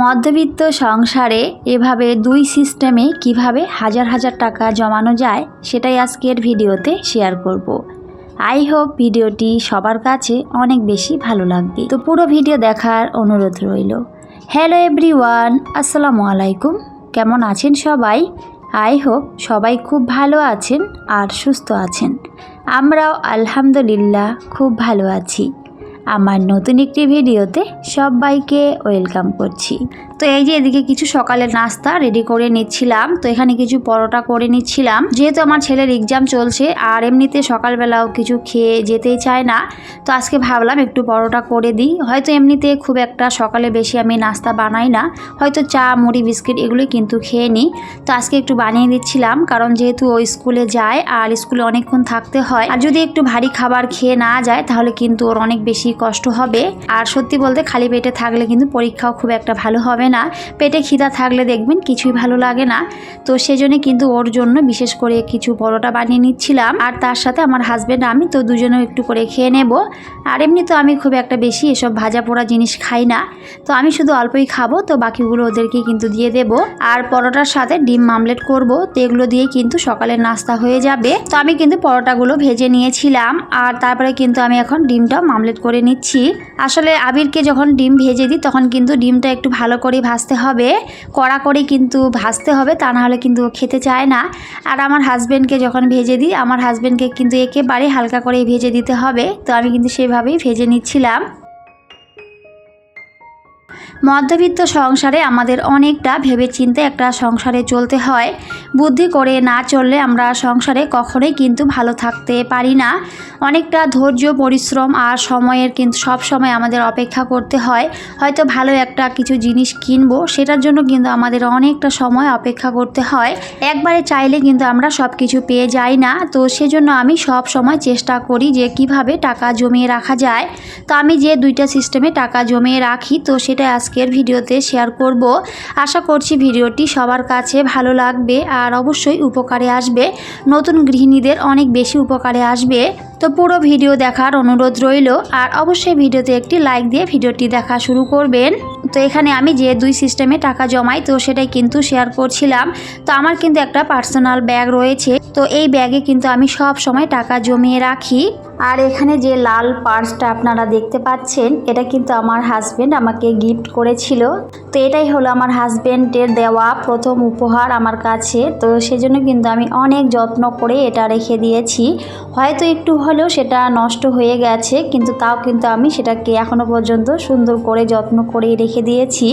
মধ্যবিত্ত সংসারে এভাবে দুই সিস্টেমে কীভাবে হাজার হাজার টাকা জমানো যায়, সেটাই আজকের ভিডিওতে শেয়ার করব। আই হোপ ভিডিওটি সবার কাছে অনেক বেশি ভালো লাগবে। তো পুরো ভিডিও দেখার অনুরোধ রইল। হ্যালো এভরিওয়ান আসসালামু আলাইকুম। কেমন আছেন সবাই? আই হোপ সবাই খুব ভালো আছেন আর সুস্থ আছেন। আমরাও আলহামদুলিল্লাহ খুব ভালো আছি। আমার নতুন একটি ভিডিওতে সবাইকে ওয়েলকাম করছি। তো এই যে এদিকে কিছু সকালের নাস্তা রেডি করে নিচ্ছিলাম। তো এখানে কিছু পরোটা করে নিচ্ছিলাম। যেহেতু আমার ছেলের এক্সাম চলছে, আর এমনিতে সকালবেলাও কিছু খেয়ে যেতেই চায় না, তো আজকে ভাবলাম একটু পরোটা করে দিই। হয়তো এমনিতে খুব একটা সকালে বেশি আমি নাস্তা বানাই না, হয়তো চা, মুড়ি, বিস্কিট এগুলোই কিন্তু খেয়ে নিই। তো আজকে একটু বানিয়ে দিচ্ছিলাম, কারণ যেহেতু ও স্কুলে যায়, আর স্কুলে অনেকক্ষণ থাকতে হয়, আর যদি একটু ভারী খাবার খেয়ে না যায়, তাহলে কিন্তু ওর অনেক বেশি কষ্ট হবে। আর সত্যি বলতে খালি পেটে থাকলে কিন্তু পরীক্ষাও খুব একটা ভালো হবে না, পেটে খিদা থাকলে দেখবেন কিছুই ভালো লাগে না। তো সেজন্য কিন্তু ওর জন্য বিশেষ করে কিছু পরোটা বানিয়ে নিচ্ছিলাম। আর তার সাথে আমার হাজব্যান্ড আমি তো দুজনেও একটু করে খেয়ে নেব। আর এমনি তো আমি খুব একটা বেশি এসব ভাজা পোড়া জিনিস খাই না। তো আমি শুধু অল্পই খাব, তো বাকিগুলো ওদেরকে কিন্তু দিয়ে দেব। আর পরোটার সাথে ডিম মামলেট করব, তো এগুলো দিয়ে কিন্তু সকালের নাস্তা হয়ে যাবে। তো আমি কিন্তু পরোটাগুলো ভেজে নিয়েছিলাম। আর তারপরে কিন্তু আমি এখন ডিমটাও মামলেট করে নিচ্ছি। আসলে আবিরকে যখন ডিম ভেজে দিই, তখন কিন্তু ডিমটা একটু ভালো করে ভাজতে হবে কড়া করে কিন্তু ভাজতে হবে, তা নাহলে কিন্তু খেতে চায় না। আর আমার হাজব্যান্ডকে যখন ভেজে দিই, আমার হাজব্যান্ডকে কিন্তু একেবারে হালকা করে ভেজে দিতে হবে, তো আমি কিন্তু সেভাবেই ভেজে নিচ্ছিলাম। মধ্যবিত্ত সংসারে আমাদের অনেকটা ভেবেচিন্তে একটা সংসারে চলতে হয়। বুদ্ধি করে না চললে আমরা সংসারে কখনোই কিন্তু ভালো থাকতে পারি না। অনেকটা ধৈর্য, পরিশ্রম আর সময়ের কিন্তু সব সময় আমাদের অপেক্ষা করতে হয়। হয়তো ভালো একটা কিছু জিনিস কিনবো, সেটার জন্য কিন্তু আমাদের অনেকটা সময় অপেক্ষা করতে হয়। একবারে চাইলে কিন্তু আমরা সব কিছু পেয়ে যাই না। তো সেজন্য আমি সব সময় চেষ্টা করি যে কীভাবে টাকা জমিয়ে রাখা যায়। তো আমি যে দুইটা সিস্টেমে টাকা জমিয়ে রাখি, তো সেটা আজকের ভিডিওতে শেয়ার করব। আশা করছি ভিডিওটি সবার কাছে ভালো লাগবে আর অবশ্যই উপকারে আসবে। নতুন গৃহিণীদের অনেক বেশি উপকারে আসবে। তো পুরো ভিডিও দেখার অনুরোধ রইল, আর অবশ্যই ভিডিওতে একটি লাইক দিয়ে ভিডিওটি দেখা শুরু করবেন। তো এখানে আমি যে দুই সিস্টেমে টাকা জমাই, তো সেটাই কিন্তু শেয়ার করছিলাম। তো আমার কিন্তু একটা পার্সোনাল ব্যাগ রয়েছে, তো এই ব্যাগে কিন্তু আমি সব সময় টাকা জমিয়ে রাখি। আর এখানে যে লাল পার্সটা আপনারা দেখতে পাচ্ছেন, এটা কিন্তু আমার হাজব্যান্ড আমাকে গিফট করেছিল। তো এটাই হলো আমার হাজব্যান্ডের দেওয়া প্রথম উপহার আমার কাছে। তো সেজন্য কিন্তু আমি অনেক যত্ন করে এটা রেখে দিয়েছি। হয়তো একটু হলেও সেটা নষ্ট হয়ে গেছে, কিন্তু তাও কিন্তু আমি সেটাকে এখনও পর্যন্ত সুন্দর করে যত্ন করে রেখে দিয়েছি।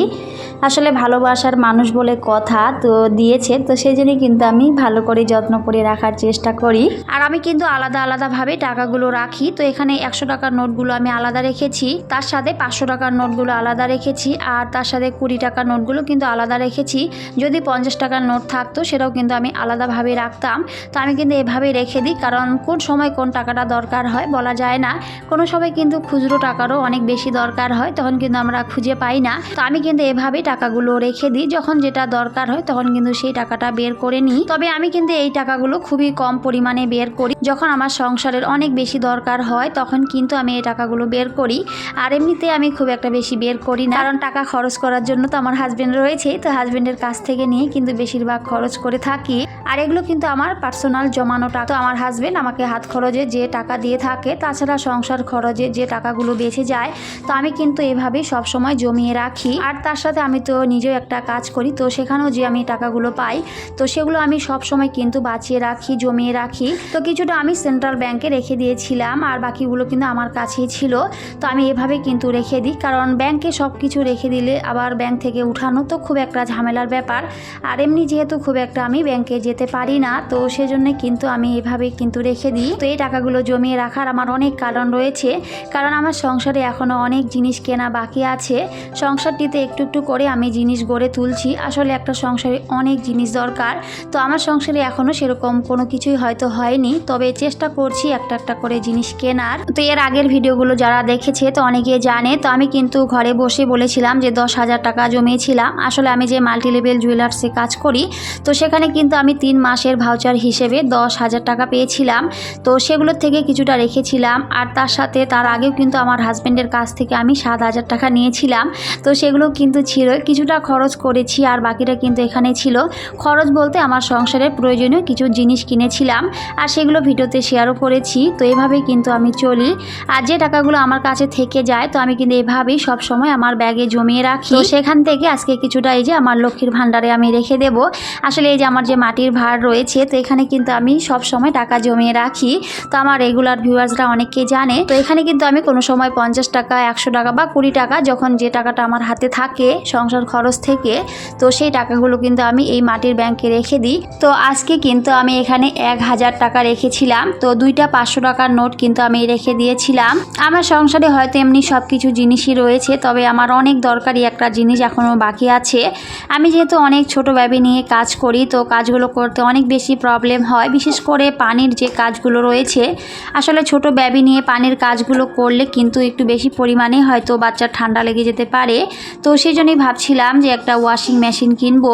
আসলে ভালোবাসার মানুষ বলে কথা তো দিয়েছে, তো সেই জন্যই কিন্তু আমি ভালো করে যত্ন করে রাখার চেষ্টা করি। আর আমি কিন্তু আলাদা আলাদাভাবে টাকাগুলো রাখি, তো এখানে একশো টাকার নোটগুলো আমি আলাদা রেখেছি, তার সাথে পাঁচশো টাকার নোটগুলো আলাদা রেখেছি, আর তার সাথে কুড়ি টাকার নোটগুলো কিন্তু আলাদা রেখেছি। যদি পঞ্চাশ টাকার নোট থাকতো সেটাও কিন্তু আমি আলাদাভাবে রাখতাম। তো আমি কিন্তু এভাবেই রেখে দিই, কারণ কোন সময় কোন টাকাটা দরকার হয়, বলা যায় না। কোনো সময় কিন্তু খুচরো টাকারও অনেক বেশি দরকার হয়, তখন কিন্তু আমরা খুঁজে পাই না। তো আমি কিন্তু এভাবেই টাকাগুলো রেখে দিই, যখন যেটা দরকার হয় তখন কিন্তু সেই টাকাটা বের করে নিই। তবে আমি কিন্তু এই টাকাগুলো খুবই কম পরিমাণে বের করি। যখন আমার সংসারের অনেক বেশি দরকার হয়, তখন কিন্তু আমি এই টাকাগুলো বের করি। আর এমনিতে আমি খুব একটা বেশি বের করি না। কারণ টাকা খরচ করার জন্য তো আমার হাজব্যান্ড রয়েছে, তো হাজব্যান্ডের কাছ থেকে নিয়ে কিন্তু বেশিরভাগ খরচ করে থাকি। আর এগুলো কিন্তু আমার পার্সোনাল জমানো টাকা। তো আমার হাজব্যান্ড আমাকে হাত খরচে যে টাকা দিয়ে থাকে, তাছাড়া সংসার খরচে যে টাকাগুলো বেঁচে যায়, তো আমি কিন্তু এভাবেই সবসময় জমিয়ে রাখি। আর তার সাথে আমি তো নিজেও একটা কাজ করি, তো সেখানেও যে আমি টাকাগুলো পাই, তো সেগুলো আমি সব সময় কিন্তু বাঁচিয়ে রাখি, জমিয়ে রাখি। তো কিছুটা আমি সেন্ট্রাল ব্যাংকে রেখে দিয়েছিলাম, আর বাকিগুলো কিন্তু আমার কাছেই ছিল। তো আমি এভাবে কিন্তু রেখে দিই, কারণ ব্যাংকে সব কিছু রেখে দিলে আবার ব্যাংক থেকে উঠানো তো খুব একটা ঝামেলার ব্যাপার। আর এমনি যেহেতু খুব একটা আমি ব্যাংকে যেতে পারি না, তো সেজন্য কিন্তু আমি এভাবে কিন্তু রেখে দিই। তো এই টাকাগুলো জমিয়ে রাখার আমার অনেক কারণ রয়েছে, কারণ আমার সংসারে এখনও অনেক জিনিস কেনা বাকি আছে। সংসারটিতে একটু একটু করে আমি জিনিস গড়ে তুলছি। আসলে একটা সংসারে অনেক জিনিস দরকার। তো আমার সংসারে এখনও সেরকম কোনো কিছুই হয়তো হয়নি। তবে চেষ্টা করছি একটা একটা করে জিনিস কেনার। তো এর আগের ভিডিওগুলো যারা দেখেছে তো অনেকে জানে। তো আমি কিন্তু ঘরে বসে বলেছিলাম যে দশ হাজার টাকা জমিয়েছিলাম। আসলে আমি যে মাল্টি লেভেল জুয়েলার্সে কাজ করি, তো সেখানে কিন্তু আমি তিন মাসের ভাউচার হিসেবে দশ হাজার টাকা পেয়েছিলাম। তো সেগুলোর থেকে থেকে কিছুটা রেখেছিলাম আর তার সাথে তার আগেও কিন্তু আমার হাজব্যান্ডের কাছ থেকে আমি সাত হাজার টাকা নিয়েছিলাম। তো সেগুলো কিন্তু ছিল কিছুটা খরচ করেছি আর বাকিটা কিন্তু এখানে ছিল। খরচ বলতে আমার সংসারের প্রয়োজনীয় কিছু জিনিস কিনেছিলাম আর সেগুলো ভিডিওতে শেয়ারও করেছি। তো এভাবেই কিন্তু আমি চলি। আর যে টাকাগুলো আমার কাছে থেকে যায় তো আমি কিন্তু এভাবেই সব সময় আমার ব্যাগে জমিয়ে রাখি। তো সেখান থেকে আজকে কিছুটা এই যে আমার লক্ষ্মীর ভাণ্ডারে আমি রেখে দেব। আসলে এই যে আমার যে মাটির ভার রয়েছে তো এখানে কিন্তু আমি সব সময় টাকা জমিয়ে রাখি। তো আমার রেগুলার ভিউয়ার্সরা অনেকে জানে। তো এখানে কিন্তু আমি কোনো সময় পঞ্চাশ টাকা, একশো টাকা বা কুড়ি টাকা যখন যে টাকাটা আমার হাতে থাকে সংসার খরচ থেকে, তো সেই টাকাগুলো কিন্তু আমি এই মাটির ব্যাংকে রেখে দিই। তো আজকে কিন্তু আমি এখানে এক হাজার টাকা রেখেছিলাম। তো দুইটা পাঁচশো টাকার নোট কিন্তু আমি রেখে দিয়েছিলাম। আমার সংসারে হয়তো এমনি সব কিছু জিনিসই রয়েছে, তবে আমার অনেক দরকারি একটা জিনিস এখনও বাকি আছে। আমি যেহেতু অনেক ছোট ব্যবি নিয়ে কাজ করি, তো কাজগুলো করতে অনেক বেশি প্রবলেম হয়। বিশেষ করে পানির যে কাজগুলো রয়েছে আসলে ছোট ব্যবি নিয়ে পানির কাজগুলো করলে কিন্তু একটু বেশি পরিমাণে হয়তো বাচ্চার ঠান্ডা লেগে যেতে পারে। তো সেই জন্যই ভাবছিলাম যে একটা ওয়াশিং মেশিন কিনবো।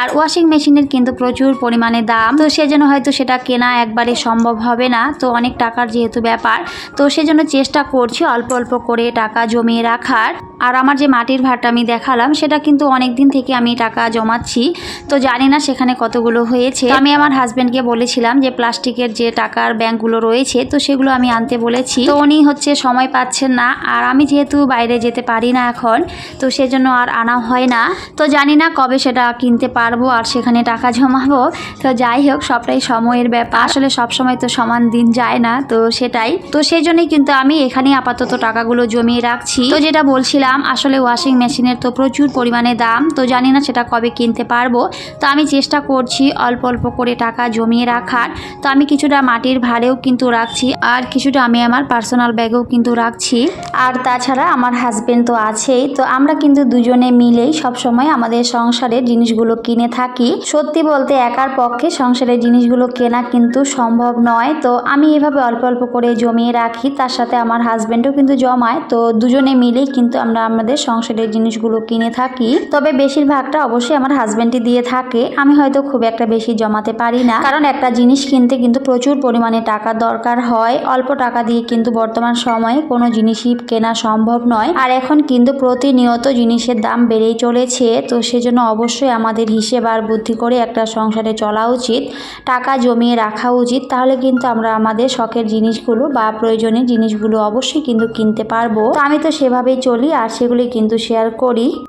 আর ওয়াশিং মেশিনের কিন্তু প্রচুর পরিমাণে দাম। তো সেজন্য হয়তো সেটা কেনা একবারে সম্ভব হবে না। তো অনেক টাকার যেহেতু ব্যাপার। তো সেজন্য চেষ্টা করছি অল্প অল্প করে টাকা জমিয়ে রাখার। আর আমার যে মাটির ভাড়টা আমি দেখালাম, সেটা কিন্তু অনেক দিন থেকে আমি টাকা জমাচ্ছি। তো জানি না সেখানে কতগুলো হয়েছে। আমি আমার হাজব্যান্ডকে বলেছিলাম যে প্লাস্টিকের যে টাকার ব্যাংকগুলো রয়েছে তো সেগুলো আমি আনতে বলেছি। তো উনি হচ্ছে সময় পাচ্ছেন না, আর আমি যেহেতু বাইরে যেতে পারি না এখন, তো সেজন্য আর আনা হয় না। তো জানি না কবে সেটা কিনতে পারব আর সেখানে টাকা জমাবো। তো যাই হোক, সবটাই সময়ের ব্যাপার। আসলে সব সময় তো সমান দিন যায় না, তো সেটাই। তো সেই জন্যই কিন্তু আমি এখানে আপাতত টাকাগুলো জমিয়ে রাখছি। তো যেটা বলছিলাম, আসলে ওয়াশিং মেশিনের তো প্রচুর পরিমাণে দাম, তো জানি না সেটা কবে কিনতে পারব। তো আমি চেষ্টা করছি অল্প অল্প করে টাকা জমিয়ে রাখার। তো আমি কিছুটা মাটির ভাড়েও কিন্তু রাখছি। আর কিছুটা আমি আমার পার্সোনাল ব্যাগেও কিন্তু রাখছি। আর তাছাড়া আমার হাজব্যান্ড তো আছেই। তো আমরা কিন্তু দুজনে মিলেই সব সময় আমাদের সংসারের জিনিসগুলো কিনে থাকি। সত্যি বলতে একার পক্ষে সংসারের জিনিসগুলো কেনা কিন্তু সম্ভব নয়। তো আমি এভাবে অল্প অল্প করে জমিয়ে রাখি। তার সাথে আমার হাজব্যান্ডও কিন্তু জমায়। তো দুজনে মিলেই কিন্তু আমরা আমাদের সংসারের জিনিসগুলো কিনে থাকি। তবে বেশিরভাগটা অবশ্যই আমার হাজবেন্ডই দিয়ে থাকে। আমি হয়তো খুব একটা বেশি জমাতে পারি না। কারণ একটা জিনিস কিনতে কিন্তু প্রচুর পরিমাণে টাকা দরকার। হয়। অল্প টাকা দিয়ে কিন্তু বর্তমান সময়ে কোনো জিনিসই কেনা সম্ভব নয়। আর এখন কিন্তু প্রতিনিয়ত জিনিসের দাম বেড়েই চলেছে। তো সেজন্য অবশ্যই আমাদের হিসেব আর বুদ্ধি করে একটা সংসারে চলা উচিত। টাকা জমিয়ে রাখা উচিত। তাহলে কিন্তু আমরা আমাদের শখের জিনিসগুলো বা প্রয়োজনীয় জিনিসগুলো অবশ্যই কিন্তু কিনতে পারব। আমি তো সেভাবেই চলি আর সেগুলি কিন্তু শেয়ার করি।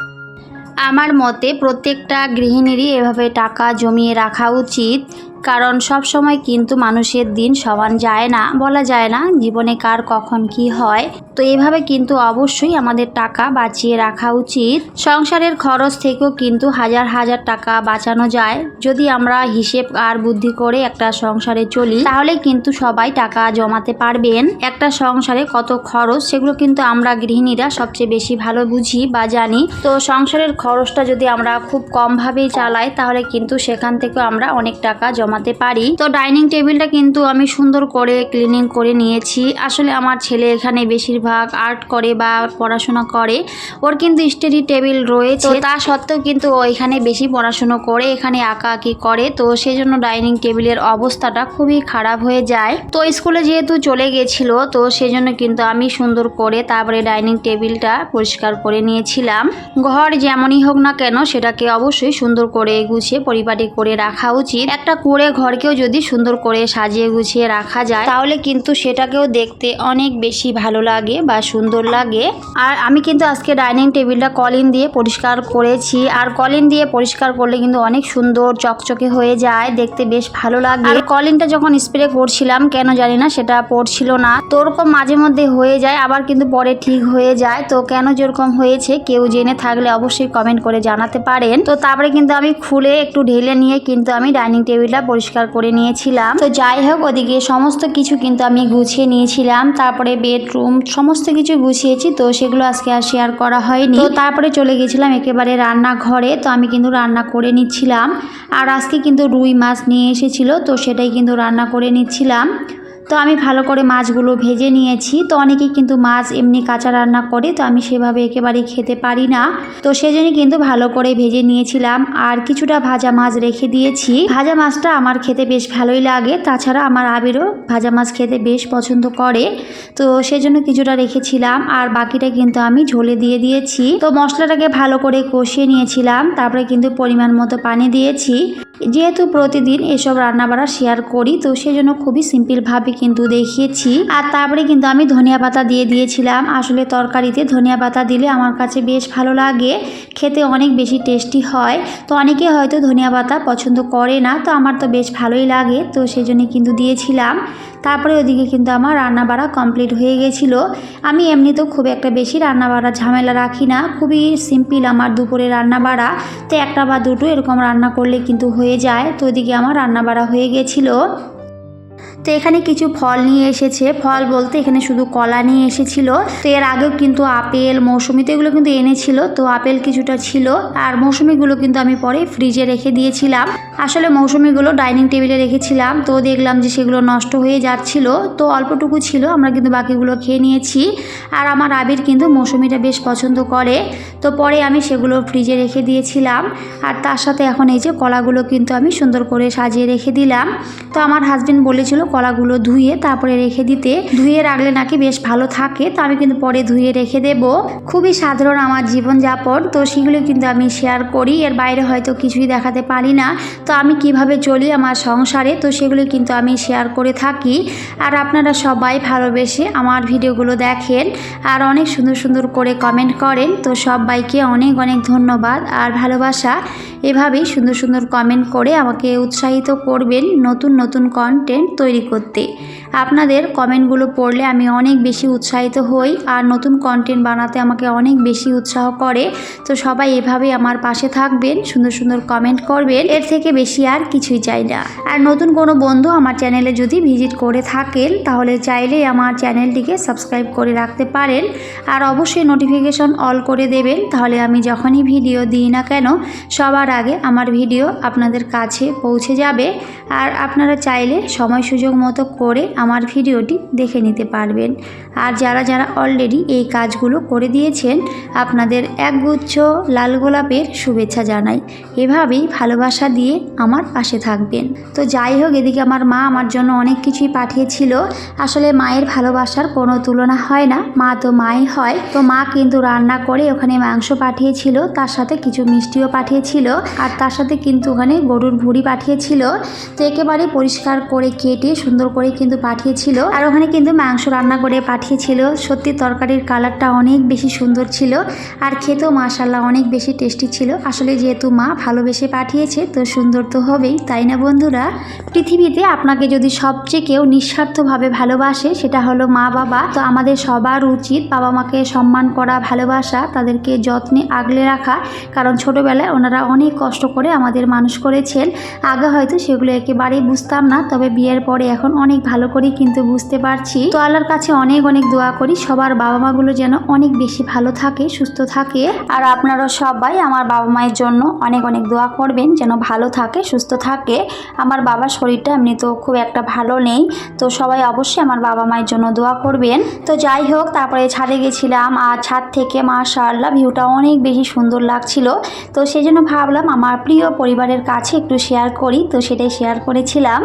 আমার মতে প্রত্যেকটা গৃহিণীরই এভাবে টাকা জমিয়ে রাখা উচিত। কারণ সব সময় কিন্তু মানুষের দিন সমান যায় না, বলা যায় না জীবনে কার কখন কি হয়। তো এভাবে কিন্তু অবশ্যই আমাদের টাকা বাঁচিয়ে রাখা উচিত। সংসারের খরচ থেকেও কিন্তু হাজার হাজার টাকা বাঁচানো যায়। যদি আমরা হিসেব আর বুদ্ধি করে একটা সংসারে চলি, তাহলে কিন্তু সবাই টাকা জমাতে পারবেন। একটা সংসারে কত খরচ, সেগুলো কিন্তু আমরা গৃহিণীরা সবচেয়ে বেশি ভালো বুঝি বা জানি। তো সংসারের খরচটা যদি আমরা খুব কমভাবেই চালাই, তাহলে কিন্তু সেখান থেকেও আমরা অনেক টাকা জমাতে পারি। তো ডাইনিং টেবিলটা কিন্তু আমি সুন্দর করে ক্লিনিং করে নিয়েছি। আসলে আমার ছেলে এখানে বেশিরভাগ আর্ট করে বা পড়াশোনা করে। ওর কিন্তু স্টাডি টেবিল রয়েছে। তা সত্ত্বেও কিন্তু ও এখানে বেশি পড়াশুনো করে, এখানে আঁকা আঁকি করে। তো সেই জন্য ডাইনিং টেবিলের অবস্থাটা খুবই খারাপ হয়ে যায়। তো স্কুলে যেহেতু চলে গেছিল, তো সেই জন্য কিন্তু আমি সুন্দর করে তারপরে ডাইনিং টেবিলটা পরিষ্কার করে নিয়েছিলাম। ঘর যেমনই হোক না কেন, সেটাকে অবশ্যই সুন্দর করে গুছিয়ে পরিপাটি করে রাখা উচিত। একটা কুড়ে ঘরকেও যদি সুন্দর করে সাজিয়ে গুছিয়ে রাখা যায়, তাহলে কিন্তু সেটাকেও দেখতে অনেক বেশি ভালো লাগে বা সুন্দর লাগে। আর আমি কিন্তু আজকে ডাইনিং টেবিলটা কলিন দিয়ে পরিষ্কার করেছি। আর কলিন দিয়ে পরিষ্কার করলে কিন্তু অনেক সুন্দর চকচকে হয়ে যায়, দেখতে বেশ ভালো লাগে। আর কলিনটা যখন স্প্রে করছিলাম, কেন জানি না সেটা পড়ছিল না। তো ওরকম মাঝে মধ্যে হয়ে যায়, আবার কিন্তু পরে ঠিক হয়ে যায়। তো কেন যেরকম হয়েছে, কেউ জেনে থাকলে অবশ্যই কমেন্ট করে জানাতে পারেন। তো তারপরে কিন্তু আমি খুলে একটু ঢেলে নিয়ে কিন্তু আমি ডাইনিং টেবিলটা পরিষ্কার করে নিয়েছিলাম। তো যাই হোক, ওদিকে সমস্ত কিছু কিন্তু আমি গুছিয়ে নিয়েছিলাম। তারপরে বেডরুম সমস্ত কিছু গুছিয়েছি, তো সেগুলো আজকে আর শেয়ার করা হয়নি। তো তারপরে চলে গেছিলাম একেবারে রান্নাঘরে, তো আমি কিন্তু রান্না করে নিচ্ছিলাম। আর আজকে কিন্তু রুই মাছ নিয়ে এসেছিল, তো সেটাই কিন্তু রান্না করে নিচ্ছিলাম। তো আমি ভালো করে মাছগুলো ভেজে নিয়েছি। তো অনেকেই কিন্তু মাছ এমনি কাঁচা রান্না করে, তো আমি সেভাবে একেবারেই খেতে পারি না। তো সেজন্য কিন্তু ভালো করে ভেজে নিয়েছিলাম। আর কিছুটা ভাজা মাছ রেখে দিয়েছি। ভাজা মাছটা আমার খেতে বেশ ভালোই লাগে। তাছাড়া আমার আবিরও ভাজা মাছ খেতে বেশ পছন্দ করে। তো সেজন্য কিছুটা রেখেছিলাম। আর বাকিটা কিন্তু আমি ঝোলে দিয়ে দিয়েছি। তো মশলাটাকে ভালো করে কষিয়ে নিয়েছিলাম। তারপরে কিন্তু পরিমাণ মতো পানি দিয়েছি। যেহেতু প্রতিদিন এসব রান্নাবাড়া শেয়ার করি, তো সেজন্য খুবই সিম্পলভাবে কিন্তু দেখিয়েছি। আর তারপরে কিন্তু আমি ধনিয়া পাতা দিয়ে দিয়েছিলাম। আসলে তরকারিতে ধনিয়া পাতা দিলে আমার কাছে বেশ ভালো লাগে, খেতে অনেক বেশি টেস্টি হয়। তো অনেকে হয়তো ধনিয়া পাতা পছন্দ করে না, তো আমার তো বেশ ভালোই লাগে, তো সেই জন্য কিন্তু দিয়েছিলাম। তারপরে ওদিকে কিন্তু আমার রান্না বাড়া কমপ্লিট হয়ে গেছিল। আমি এমনিতেও খুব একটা বেশি রান্না বাড়া ঝামেলা রাখি না, খুবই সিম্পল আমার দুপুরে রান্না বাড়া তো একটা বা দুটো এরকম রান্না করলে কিন্তু হয়ে যায়। তো ওদিকে আমার রান্না বাড়া হয়ে গেছিল। তো এখানে কিছু ফল নিয়ে এসেছে। ফল বলতে এখানে শুধু কলা নিয়ে এসেছিল। তো এর আগেও কিন্তু আপেল, মৌসুমি তো এগুলো কিন্তু এনেছিল। তো আপেল কিছুটা ছিল। আর মৌসুমিগুলো কিন্তু আমি পরে ফ্রিজে রেখে দিয়েছিলাম। আসলে মৌসুমিগুলো ডাইনিং টেবিলে রেখেছিলাম। তো দেখলাম যে সেগুলো নষ্ট হয়ে যাচ্ছিল। তো অল্পটুকু ছিল। আমরা কিন্তু বাকিগুলো খেয়ে নিয়েছি। আর আমার আবির কিন্তু মৌসুমিটা বেশ পছন্দ করে। তো পরে আমি সেগুলো ফ্রিজে রেখে দিয়েছিলাম। আর তার সাথে এখন এই যে কলাগুলো কিন্তু আমি সুন্দর করে সাজিয়ে রেখে দিলাম। তো আমার হাজবেন্ড বলেছিল কলাগুলো ধুয়ে তারপরে রেখে দিতে। ধুয়ে রাখলে নাকি বেশ ভালো থাকে, তো আমি কিন্তু পরে ধুয়ে রেখে দেব। খুবই সাধারণ আমার জীবনযাপন, তো সেগুলো কিন্তু আমি শেয়ার করি। এর বাইরে হয়তো কিছুই দেখাতে পারি না। তো আমি কীভাবে চলি আমার সংসারে, তো সেগুলো কিন্তু আমি শেয়ার করে থাকি। আর আপনারা সবাই ভালোবেসে আমার ভিডিওগুলো দেখেন, আর অনেক সুন্দর সুন্দর করে কমেন্ট করেন। তো সবাইকে অনেক অনেক ধন্যবাদ আর ভালোবাসা। এভাবেই সুন্দর সুন্দর কমেন্ট করে আমাকে উৎসাহিত করবেন নতুন নতুন কন্টেন্ট তৈরি করতে। আপনাদের কমেন্টগুলো পড়লে আমি অনেক বেশি উৎসাহিত হই আর নতুন কন্টেন্ট বানাতে আমাকে অনেক বেশি উৎসাহ করে। তো সবাই এভাবেই আমার পাশে থাকবেন, সুন্দর সুন্দর কমেন্ট করবেন। এর থেকে বেশি আর কিছুই চাই না। আর নতুন কোনো বন্ধু আমার চ্যানেলে যদি ভিজিট করে থাকেন, তাহলে চাইলে আমার চ্যানেলটিকে সাবস্ক্রাইব করে রাখতে পারেন। আর অবশ্যই নোটিফিকেশন অল করে দেবেন, তাহলে আমি যখনই ভিডিও দিই না কেন, সবার আগে আমার ভিডিও আপনাদের কাছে পৌঁছে যাবে। আর আপনারা চাইলে সময় সুযোগ মতো করে আমার ভিডিওটি দেখে নিতে পারবেন। আর যারা যারা অলরেডি এই কাজগুলো করে দিয়েছেন, আপনাদের একগুচ্ছ লাল গোলাপের শুভেচ্ছা জানাই। এভাবেই ভালোবাসা দিয়ে আমার পাশে থাকবেন। তো যাই হোক, এদিকে আমার মা আমার জন্য অনেক কিছুই পাঠিয়েছিল। আসলে মায়ের ভালোবাসার কোনো তুলনা হয় না। মা তো মাই হয়। তো মা কিন্তু রান্না করে ওখানে মাংস পাঠিয়েছিল, তার সাথে কিছু মিষ্টিও পাঠিয়েছিল, আর তার সাথে কিন্তু ওখানে গরুর ভুড়ি পাঠিয়েছিল। তো একেবারে পরিষ্কার করে কেটে সুন্দর করে কিন্তু পাঠিয়েছিল আর ওখানে কিন্তু মাংস রান্না করে পাঠিয়েছিল। সত্যি তরকারির কালারটা অনেক বেশি সুন্দর ছিল আর খেতেও মাশাল্লাহ অনেক বেশি টেস্টি ছিল। আসলে যেহেতু মা ভালোবেসে পাঠিয়েছে, তো সুন্দর তো হবেই, তাই না বন্ধুরা? পৃথিবীতে আপনাকে যদি সবচেয়ে কেউ নিঃস্বার্থভাবে ভালোবাসে, সেটা হলো মা বাবা। তো আমাদের সবার উচিত বাবা মাকে সম্মান করা, ভালোবাসা, তাদেরকে যত্নে আগলে রাখা। কারণ ছোটোবেলায় ওনারা অনেক কষ্ট করে আমাদের মানুষ করেছেন। আগে হয়তো সেগুলো একেবারেই বুঝতাম না, তবে বিয়ের পরে এখন অনেক ভালো করেই কিন্তু বুঝতে পারছি। তো আল্লাহর কাছে অনেক অনেক দোয়া করি। সবার বাবা মাগুলো যেন অনেক বেশি ভালো থাকে, সুস্থ থাকে। আর আপনারা সবাই আমার বাবা মায়ের জন্য অনেক অনেক দোয়া করবেন, যেন ভালো থাকে, সুস্থ থাকে। আমার বাবার শরীরটা এমনি তো খুব একটা ভালো নেই। তো সবাই অবশ্যই আমার বাবা মায়ের জন্য দোয়া করবেন। তো যাই হোক, তারপরে ছাদে গেছিলাম। আর ছাদ থেকে মাশাআল্লাহ ভিউটা অনেক বেশি সুন্দর লাগছিল। তো সেই জন্য ভাবলাম আমার প্রিয় পরিবারের কাছে একটু শেয়ার করি। তো সেটাই শেয়ার করেছিলাম।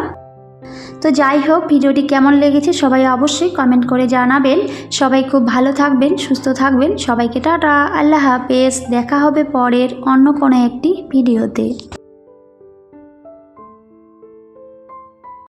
তো যাই হোক, ভিডিওটি কেমন লেগেছে সবাই অবশ্যই কমেন্ট করে জানাবেন। সবাই খুব ভালো থাকবেন, সুস্থ থাকবেন। সবাইকে টাটা, আল্লাহ হাফেজ। দেখা হবে পরের অন্য কোনো একটি ভিডিওতে।